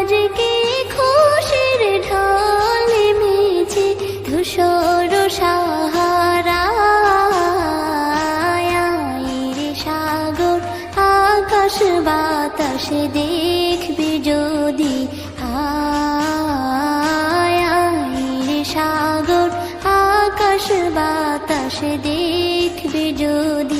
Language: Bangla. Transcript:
আজকে খুশির ঢাল মেছে ধূসর সাহারা সাগর, আকাশ বাতাস দেখবি যদি আয় সাগর, আকাশ বাতাস দেখবি যদি